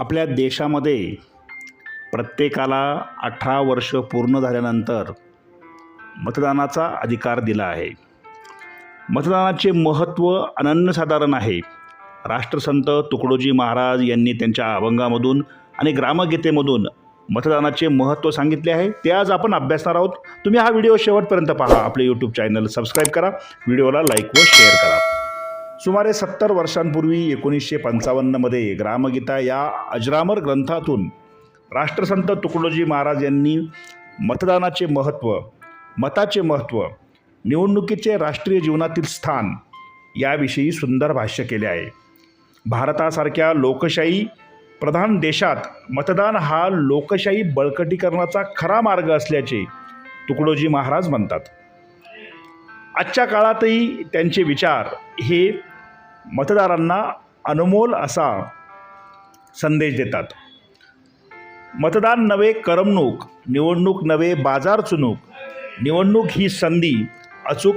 आपल्या देशामध्ये प्रत्येकाला अठरा वर्ष पूर्ण झाल्यानंतर मतदानाचा अधिकार दिला आहे. मतदानाचे महत्त्व अनन्यसाधारण आहे. राष्ट्रसंत तुकडोजी महाराज यांनी त्यांच्या अभंगामधून आणि ग्रामगीतेमधून मतदानाचे महत्त्व सांगितले आहे. ते आज आपण अभ्यासणार आहोत. तुम्ही हा व्हिडिओ शेवटपर्यंत पहा. आपले यूट्यूब चॅनल सबस्क्राईब करा. व्हिडिओला लाईक व शेअर करा. सुमारे सत्तर वर्षांपूर्वी एकोणीसशे पंचावन्नमध्ये ग्रामगीता या अजरामर ग्रंथातून राष्ट्रसंत तुकडोजी महाराज यांनी मतदानाचे महत्त्व मताचे महत्त्व निवडणुकीचे राष्ट्रीय जीवनातील स्थान याविषयी सुंदर भाष्य केले आहे. भारतासारख्या लोकशाही प्रधान देशात मतदान हा लोकशाही बळकटीकरणाचा खरा मार्ग असल्याचे तुकडोजी महाराज म्हणतात. आजच्या काळातही त्यांचे विचार हे मतदारांना अनमोल असा संदेश देतात. मतदान नवे करमणूक निवडणूक नवे बाजार चुनूक निवडणूक ही संधी अचूक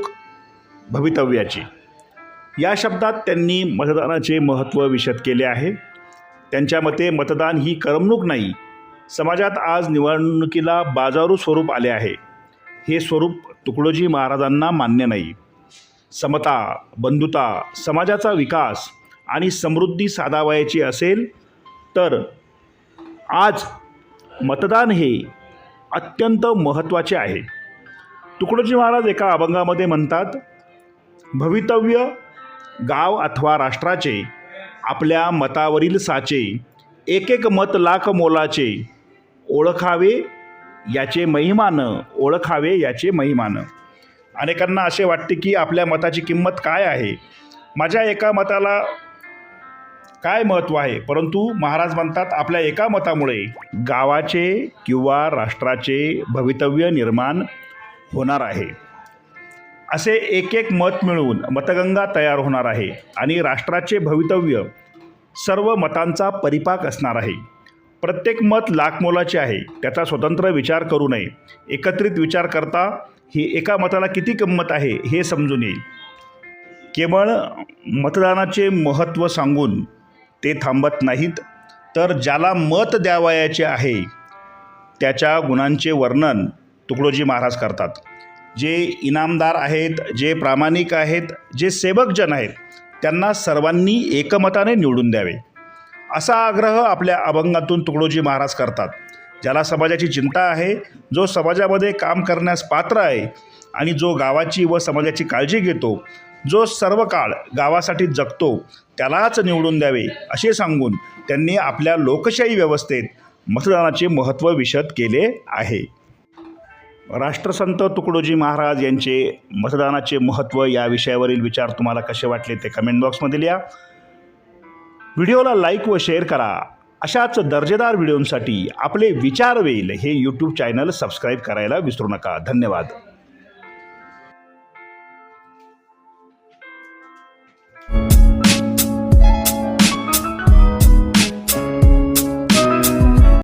भवितव्याची. या शब्दात त्यांनी मतदानाचे महत्त्व विशद केले आहे. त्यांच्या मते मतदान ही करमणूक नाही समाजात आज निवडणुकीला बाजारू स्वरूप आले आहे. हे स्वरूप तुकडोजी महाराजांना मान्य नाही. समता बंधुता समाजाचा विकास आणि समृद्धी साधावयाची असेल तर आज मतदान हे अत्यंत महत्त्वाचे आहे. तुकडोजी महाराज एका अभंगामध्ये म्हणतात भवितव्य गाव अथवा राष्ट्राचे आपल्या मतावरील साचे एक एक मत लाख मोलाचे ओळखावे याचे महिमानं ओळखावे याचे महिमानं. अनेकांना असे वाटते की आपल्या मताची किंमत काय आहे? माझ्या एका मताला काय महत्त्व आहे? परंतु महाराज म्हणतात आपल्या एका मतामुळे गावाचे किंवा राष्ट्राचे भवितव्य निर्माण होणार आहे. असे एक एक मत मिळून मतगंगा तयार होणार आहे आणि राष्ट्राचे भवितव्य सर्व मतांचा परिपाक असणार आहे. प्रत्येक मत लाखमोलाचे आहे त्याचा स्वतंत्र विचार करू नये. एकत्रित विचार करता ही एका मताला किती किंमत आहे हे समजून येईल. केवळ मतदानाचे महत्त्व सांगून ते थांबत नाहीत तर ज्याला मत द्यावयाचे आहे त्याच्या गुणांचे वर्णन तुकडोजी महाराज करतात. जे इनामदार आहेत जे प्रामाणिक आहेत जे सेवकजन आहेत त्यांना सर्वांनी एकमताने निवडून द्यावे. असा आग्रह आपल्या अभंगातून तुकडोजी महाराज करतात. ज्याला समाजाची चिंता आहे जो समाजामध्ये काम करण्यास पात्र आहे आणि जो गावाची व समाजाची काळजी घेतो जो सर्व काळ गावासाठी जगतो त्यालाच निवडून द्यावे असे सांगून त्यांनी आपल्या लोकशाही व्यवस्थेत मतदानाचे महत्त्व विशद केले आहे. राष्ट्रसंत तुकडोजी महाराज यांचे मतदानाचे महत्त्व या विषयावरील विचार तुम्हाला कसे वाटले ते कमेंट बॉक्समध्ये लिहा. व्हिडिओला लाईक व शेअर करा. अशाच दर्जेदार व्हिडिओंसाठी आपले विचार वेल हे यूट्यूब चॅनल सबस्क्राईब करायला विसरू नका. धन्यवाद.